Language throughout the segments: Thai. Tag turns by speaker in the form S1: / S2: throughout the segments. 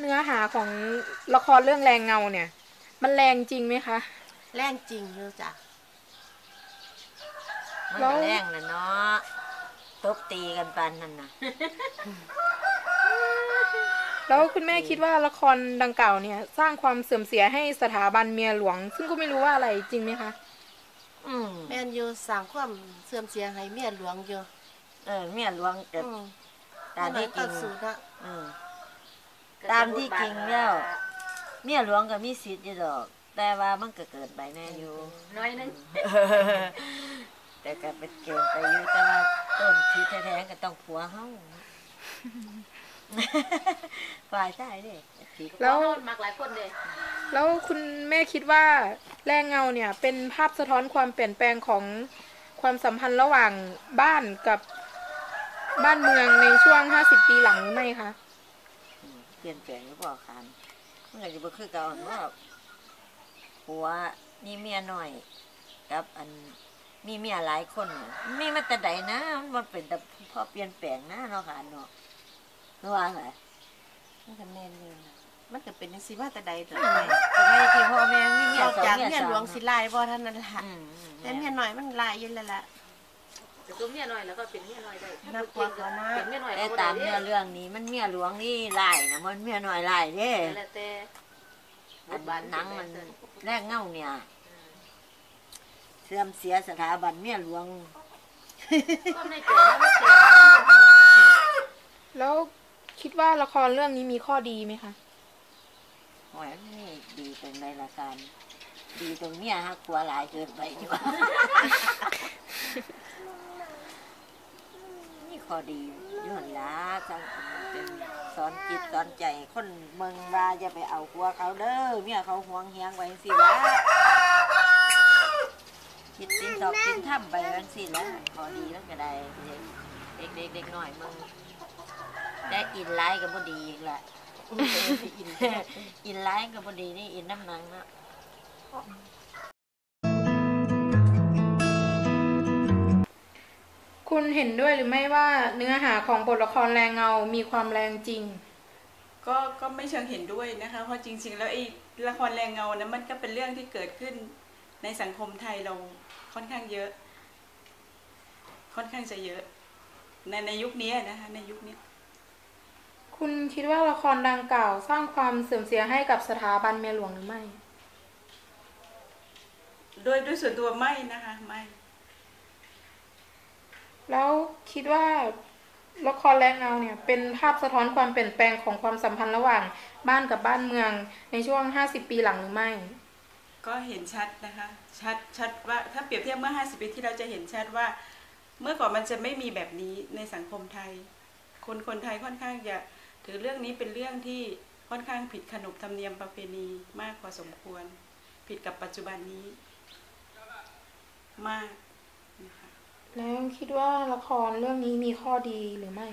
S1: เนื้อหาของละครเรื่องแรงเงาเนี่ย มันแรงจริงไหมคะ
S2: แรงจริงอยู่จ้ะ
S3: มัน
S1: แล้ว
S3: ก็แรงแหละเนาะตบตีกันปานนั่นน่ะ
S1: แล้วคุณแม่คิดว่าละครดังกล่าวเนี่ย สร้างความเสื่อมเสียให้สถาบันเมียหลวง ซึ่งก็ไม่รู้ว่าอะไรจริงไหมคะ
S3: อืม
S2: แม่นอยู่สร้างความเสื่อมเสียให้เมียหลวงอยู่
S3: เออเมียหลวงกับ
S2: อืม
S3: ตามที่จริ
S2: ก็
S3: ง
S2: สูนะ
S3: อืม ตามที่จริงแล้วเมียหลวงก็มีสิทธิ์อยู่ดอก แต่ว่ามันก็เกิดไปแน่อยู่
S4: น้อยนึง
S3: แต่ก็เป็นเกินไปอยู่แต่ว่าต้นที่แท้ๆก็ต้องผัวเฮาฝ่ายชายเด้ผิด
S1: แล้ว
S4: มากหลายคนเลย
S1: แล้วคุณแม่คิดว่าแรงเงาเนี่ย เป็นภาพสะท้อนความเปลี่ยนแปลงของความสัมพันธ์ระหว่างบ้านกับบ้านเมืองในช่วง 50 ปีหลังหรือไม่คะ
S3: เปลี่ยนแปลงหรือเปล่าคันมันก็จะบ่คือเก่าว่าผัวมีเมียน้อยกับอันมีเมียหลายคนน่ะมีมาแต่ใดนะมันบ่เป็นแต่พอเปลี่ยนแปลงนะเนาะค่ะเนาะระวังไงมันก็แม่นอยู่นะ
S2: มันก็เป็นจังซี่มาแต่ใดตัว
S3: ทำไมทำไมที่พ่อแม่มีเมีย
S2: นอก
S3: สอง
S2: จาก
S3: เมีย
S2: เมีย
S3: สาม
S2: หลวงสิลายบ่เท่านั้นล่ะ
S3: อืม
S2: แต่เมียน้อยมันลายอยู่แล้วล่ะ
S4: แต่ตัวเมียน้อยแล้วก็เป็นเมียน้อยได้
S2: น่ากลัวเขามาก
S4: เป็นเมียน้อย
S3: แต่ตามเนื้อเรื่องนี้มันเมียหลวงนี่หลายนะมันเมียน้อยหลายเด้
S4: แล้วแต่
S3: อันหนังมันแรกเงาเนี่ย เสื่อมเสียสถาบันเมียหลวง
S4: ก็ในใจแล้วไม่เสีย
S1: แล้วคิดว่าละครเรื่องนี้มีข้อดีไหมคะ
S3: โอ้ยนี่ดีตรงในละกันดีตรงเมียฮักผัวหลายเกินไปดีกว่า นี่ข้อดีย้อนละสังคมเป็นสอนจิตสอนใจคนเมืองว่าจะไปเอาผัวเขาเด้อเมียเขาหวงเฮียงไว้สิละคิดสินสอบสินทำไปวันสิละข้อดีแล้วก็ได้เด็กเด็กๆเด็กหน่อยมึงได้อินไลน์ก็บ่ดีอีกละอินอินไลน์ก็บ่ดีนี่อินน้ำหนังเนาะ
S1: คุณเห็นด้วยหรือไม่ว่าเนื้อหาของบทละครแรงเงา มีความแรงจริง
S5: ก็ก็ไม่เชิงเห็นด้วยนะคะ เพราะจริง ๆ แล้วไอ้ละครแรงเงานะมันก็เป็นเรื่องที่เกิดขึ้นในสังคมไทยเราค่อนข้างเยอะ ค่อนข้างจะเยอะ ในในยุคนี้นะคะในยุคนี้
S1: คุณคิดว่าละครดังกล่าวสร้างความเสื่อมเสียให้กับสถาบันเมียหลวงหรือไม่
S5: โดยโดยส่วนตัวไม่นะคะไม่
S1: แล้วคิดว่าละครแรงเงาเนี่ยเป็นภาพสะท้อนความเปลี่ยนแปลงของความสัมพันธ์ระหว่างบ้านกับบ้านเมือง ในช่วง 50 ปีหลังหรือไม่
S5: ก็เห็นชัดนะคะ ชัดชัดว่าถ้าเปรียบเทียบเมื่อ 50 ปีที่เราจะเห็นชัดว่า เมื่อก่อนมันจะไม่มีแบบนี้ในสังคมไทย คนคนไทยค่อนข้างจะถือเรื่องนี้เป็นเรื่องที่ค่อนข้างผิดขนบธรรมเนียมประเพณีมากพอสมควร ผิดกับปัจจุบันนี้ มากนะคะ
S1: แล้วคิดว่าละครเรื่องนี้มีข้อดีหรือไม่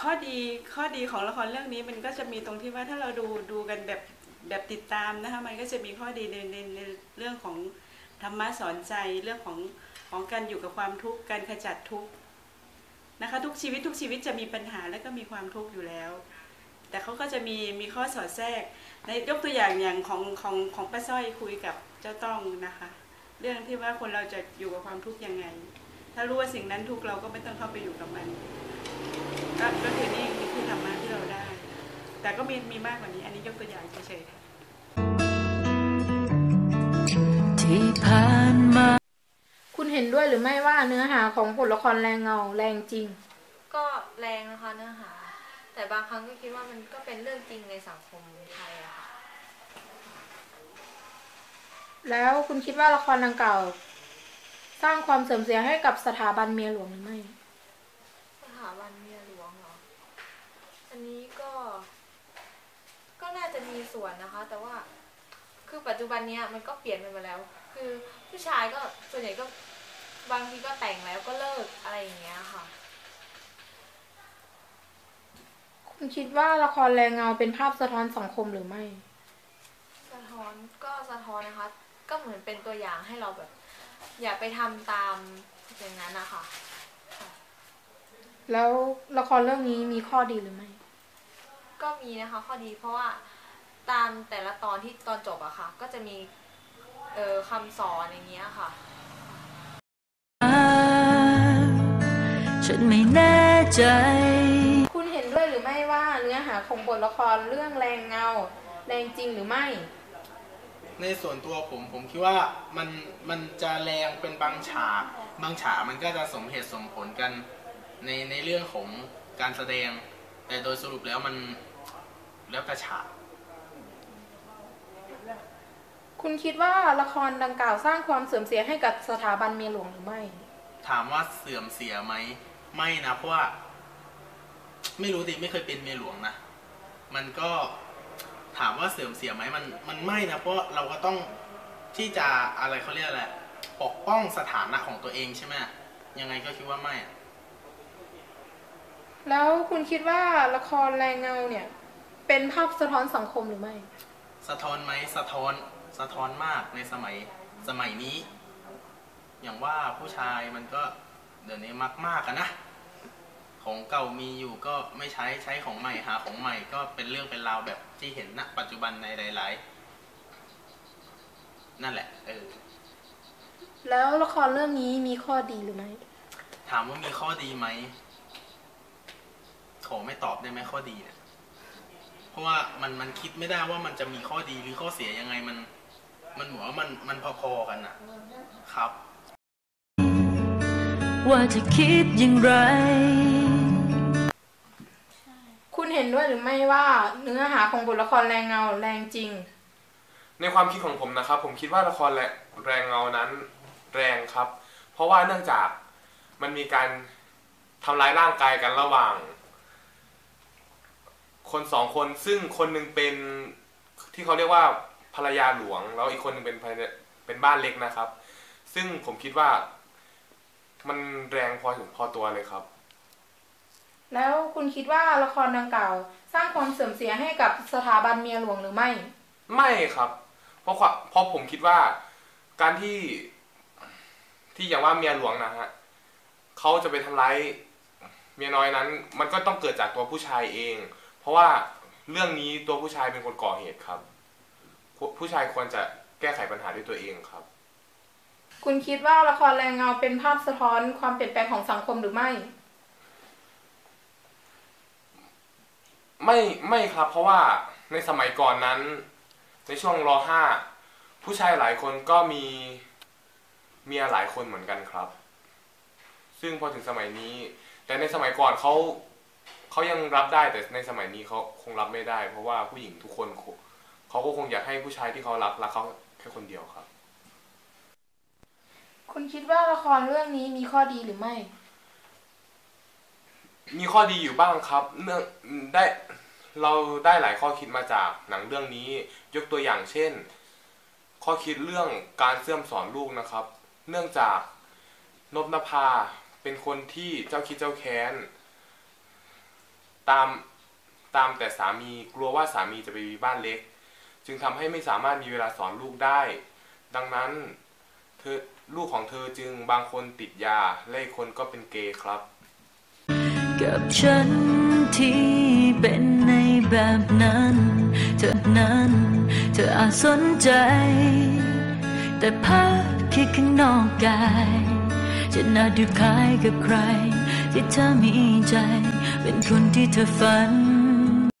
S5: ข้อดีข้อดีของละครเรื่องนี้มันก็จะมีตรงที่ว่าถ้าเราดูดูกันแบบแบบติดตามนะคะมันก็จะมีข้อดีในในในเรื่องของธรรมะสอนใจเรื่องของของการอยู่กับความทุกข์การขจัดทุกข์นะคะทุกชีวิตทุกชีวิตจะมีปัญหาและก็มีความทุกข์อยู่แล้ว แต่เขาก็จะมีมีข้อสอดแทรกในยกตัวอย่างอย่างของของของป้าสร้อยคุยกับเจ้าต้องนะคะ เรื่องที่ว่าคนเราจะอยู่กับความทุกข์ยังไง ถ้ารู้ว่าสิ่งนั้นทุกข์เราก็ไม่ต้องเข้าไปอยู่กับมันก็ก็คือนี่นี่คือธรรมะที่เราได้ แต่ก็มีมีมากกว่านี้ อันนี้ยกตัวอย่างเฉยๆค่ะ
S6: ที่ผ่านมา
S1: คุณเห็นด้วยหรือไม่ว่าเนื้อหาของบทละครแรงเงาแรงจริง
S7: ก็แรงนะคะเนื้อหา แต่บางครั้งก็คิดว่ามันก็เป็นเรื่องจริงในสังคมไทยอะ
S1: แล้วคุณคิดว่าละครดังกล่าว สร้างความเสื่อมเสียให้กับสถาบันเมียหลวงหรือไม่
S7: สถาบันเมียหลวงเหรอ อันนี้ก็ ก็น่าจะมีส่วนนะคะ แต่ว่าคือปัจจุบันเนี้ยมันก็เปลี่ยนไปหมาแล้ว คือผู้ชายก็ส่วนใหญ่ก็บางทีก็แต่งแล้วก็เลิกอะไรอย่างเงี้ยค่ะ
S1: คุณคิดว่าละครแรงเงาเป็นภาพสะท้อนสังคมหรือไม่
S7: สะท้อนก็สะท้อนนะคะ ก็เหมือนเป็นตัวอย่างให้เราแบบ อย่าไปทำตามอย่างนั้นนะคะ
S1: แล้วละครเรื่องนี้มีข้อดีหรือไม่
S7: กก็มีนะคะข้อดีเพราะว่าตามแต่ละตอนที่ตอนจบอะค่ะ ก็จะมีเออคำสอนอย่างเงี้ยค่ะ
S6: ฉันไม่แน่ใจ
S1: คุณเห็นด้วยหรือไม่ว่าเนื้อหาของบทละครเรื่องแรงเงา แรงจริงหรือไม่
S8: ในส่วนตัวผมผมคิดว่ามันมันจะแรงเป็นบางฉากบางฉากมันก็จะสมเหตุสมผลกันในในเรื่องของการแสดง แต่โดยสรุปแล้วมันแล้วแต่ฉาก
S1: คุณคิดว่าละครดังกล่าวสร้างความเสื่อมเสียให้กับสถาบันเมียหลวงหรือไม่
S8: ถามว่าเสื่อมเสียไหมไม่นะเพราะว่า ไม่รู้ดิไม่เคยเป็นเมียหลวงนะมันก็ ถามว่าเสื่อมเสียไหมมันมันไม่นะเพราะเราก็ต้องที่จะอะไรเขาเรียกอะไรปกป้องสถานะของตัวเองใช่ไหมยังไงก็คิดว่าไม่อะ
S1: แล้วคุณคิดว่าละครแรงเงาเนี่ย เป็นภาพสะท้อนสังคมหรือไม่
S8: สะท้อนไหมสะท้อนสะท้อนมากในสมัยสมัยนี้ อย่างว่าผู้ชายมันก็เดี๋ยวนี้มักมากกันนะ ของเก่ามีอยู่ก็ไม่ใช้ใช้ของใหม่หาของใหม่ก็เป็นเรื่องเป็นราวแบบที่เห็นณปัจจุบันในหลาย ๆ นั่นแหละเออ
S1: แล้วละครเรื่องนี้มีข้อดีหรือไม่
S8: ถามว่ามีข้อดีไหมขอไม่ตอบได้ไหมข้อดีเนี่ยเพราะว่ามันมันคิดไม่ได้ว่ามันจะมีข้อดีหรือข้อเสียยังไงมัน มันเหมือนว่ามันมันพอๆกันนะครับ
S6: ว่าจะคิดอย่างไร
S1: คุณ เห็นด้วยหรือไม่ว่าเนื้อหาของบทละครแรงเงาแรงจริง
S9: ในความคิดของผมนะครับ ผมคิดว่าละครแรแรงเงานั้นแรงครับ เพราะว่าเนื่องจากมันมีการทำร้ายร่างกายกันระหว่าง คนสองคนซึ่งคนหนึ่งเป็นที่เขาเรียกว่าภรรยาหลวง แล้วอีกคนหนึ่งเป็นเป็นบ้านเล็กนะครับ ซึ่งผมคิดว่ามันแรงพอถึงพอตัวเลยครับ
S1: แล้วคุณคิดว่าละครดังกล่าว สร้างความเสื่อมเสียให้กับสถาบันเมียหลวงหรือไม่
S9: ไม่ครับ เพราะความเพราะผมคิดว่าการที่ที่อย่างว่าเมียหลวงนะฮะเขาจะไปทำร้ายเมียน้อยนั้น มันก็ต้องเกิดจากตัวผู้ชายเอง เพราะว่าเรื่องนี้ตัวผู้ชายเป็นคนก่อเหตุครับ ผู้ผู้ชายควรจะแก้ไขปัญหาด้วยตัวเองครับ
S1: คุณคิดว่าละครแรงเงาเป็นภาพสะท้อนความเปลี่ยนแปลงของสังคมหรือไม่
S9: ไม่ไม่ครับ เพราะว่าในสมัยก่อนนั้น ในช่วงรห้าผู้ชายหลายคนก็มีเมียหลายคนเหมือนกันครับ ซึ่งพอถึงสมัยนี้ แต่ในสมัยก่อนเขาเขายังรับได้แต่ในสมัยนี้เขาคงรับไม่ได้ เพราะว่าผู้หญิงทุกคนเขาก็คงอยากให้ผู้ชายที่เขารักรักเขาแค่คนเดียวครับ
S1: คุณคิดว่าละครเรื่องนี้มีข้อดีหรือไม่
S9: มีข้อดีอยู่บ้างครับ เนื่องได้เราได้หลายข้อคิดมาจากหนังเรื่องนี้ ยกตัวอย่างเช่น ข้อคิดเรื่องการเสื่อมสอนลูกนะครับ เนื่องจากนบนภาเป็นคนที่เจ้าคิดเจ้าแค้น ตามตามแต่สามีกลัวว่าสามีจะไปมีบ้านเล็ก จึงทำให้ไม่สามารถมีเวลาสอนลูกได้ ดังนั้นเธอลูกของเธอจึงบางคนติดยาและอีกคนก็เป็นเกย์ครับ
S6: กับฉันที่เป็นในแบบนั้น เธอนั้น เธออาจสนใจ แต่ภาพคิดข้างนอกกายจะน่าดูคล้ายกับใคร ที่เธอมีใจ เป็นคนที่เธอฝัน